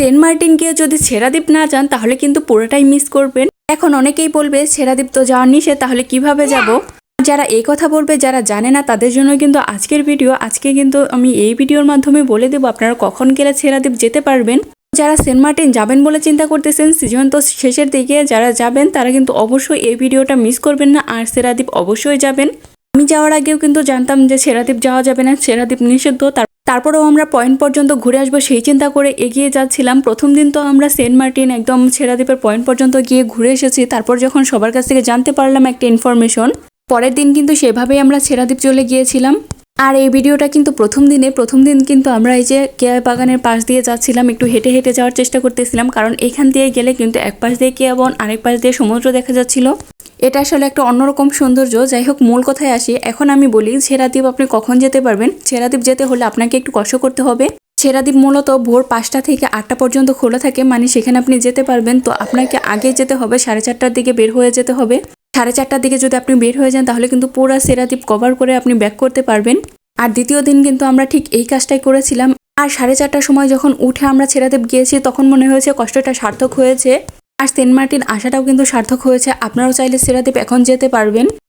Saint Martin গিয়ে যদি ছেড়াদ্বীপ না যান, তাহলে কিন্তু পুরোটাই মিস করবেন। এখন অনেকেই বলবে ছেড়াদ্বীপ তো যাওয়ার নিষেধ, তাহলে কীভাবে যাব? যারা এই কথা বলবে, যারা জানে না, তাদের জন্য কিন্তু আজকের ভিডিও আজকে কিন্তু আমি এই ভিডিওর মাধ্যমে বলে দেবো আপনারা কখন গেলে ছেড়াদ্বীপ যেতে পারবেন। যারা সেন্ট মার্টিন যাবেন বলে চিন্তা করতেছেন সিজন তো শেষের দিকে যারা যাবেন, তারা কিন্তু অবশ্যই এই ভিডিওটা মিস করবেন না, আর সেরাদ্বীপ অবশ্যই যাবেন। আমি যাওয়ার আগেও কিন্তু জানতাম যে সেরাদ্বীপ যাওয়া যাবে না, সেরাদ্বীপ নিষিদ্ধ। তার তারপরেও আমরা পয়েন্ট পর্যন্ত ঘুরে আসব, সেই চিন্তা করে এগিয়ে যাচ্ছিলাম। প্রথম দিন তো আমরা সেন্ট মার্টিন একদম সেরাদ্বীপের পয়েন্ট পর্যন্ত গিয়ে ঘুরে এসেছি। তারপর যখন সবার কাছ থেকে জানতে পারলাম একটা ইনফরমেশন, পরের দিন কিন্তু সেভাবেই আমরা সেরাদ্বীপ চলে গিয়েছিলাম। আর এই ভিডিওটা কিন্তু প্রথম দিনে, প্রথম দিন কিন্তু আমরা এই যে কেয়া বাগানের পাশ দিয়ে যাচ্ছিলাম, একটু হেঁটে হেঁটে যাওয়ার চেষ্টা করতেছিলাম। কারণ এখান দিয়ে গেলে কিন্তু এক পাশ দিয়ে কেয়া বন, আরেক পাশ দিয়ে সমুদ্র দেখা যাচ্ছিল। এটা আসলে একটা অন্যরকম সৌন্দর্য। যাই হোক, মূল কথায় আসি। এখন আমি বলি, ছেড়াদ্বীপ আপনি কখন যেতে পারবেন? ছেড়াদ্বীপ যেতে হলে আপনাকে একটু কষ্ট করতে হবে। ছেড়াদ্বীপ মূলত ভোর পাঁচটা থেকে আটটা পর্যন্ত খোলা থাকে মানে সেখানে আপনি যেতে পারবেন। তো আপনাকে আগে যেতে হবে, সাড়ে চারটার দিকে বের হয়ে যেতে হবে। সাড়ে চারটার দিকে যদি আপনি বের হয়ে যান, তাহলে কিন্তু পুরো সেরাদ্বীপ কভার করে আপনি ব্যাক করতে পারবেন। আর দ্বিতীয় দিন কিন্তু আমরা ঠিক এই কাজটাই করেছিলাম। আর সাড়ে চারটার সময় যখন উঠে আমরা ছেড়াদ্বীপ গিয়েছি, তখন মনে হয়েছে কষ্টটা সার্থক হয়েছে। আর সেন্ট মার্টিন আসাটাও কিন্তু সার্থক হয়েছে। আপনারাও চাইলে সেরাদ্বীপ এখন যেতে পারবেন।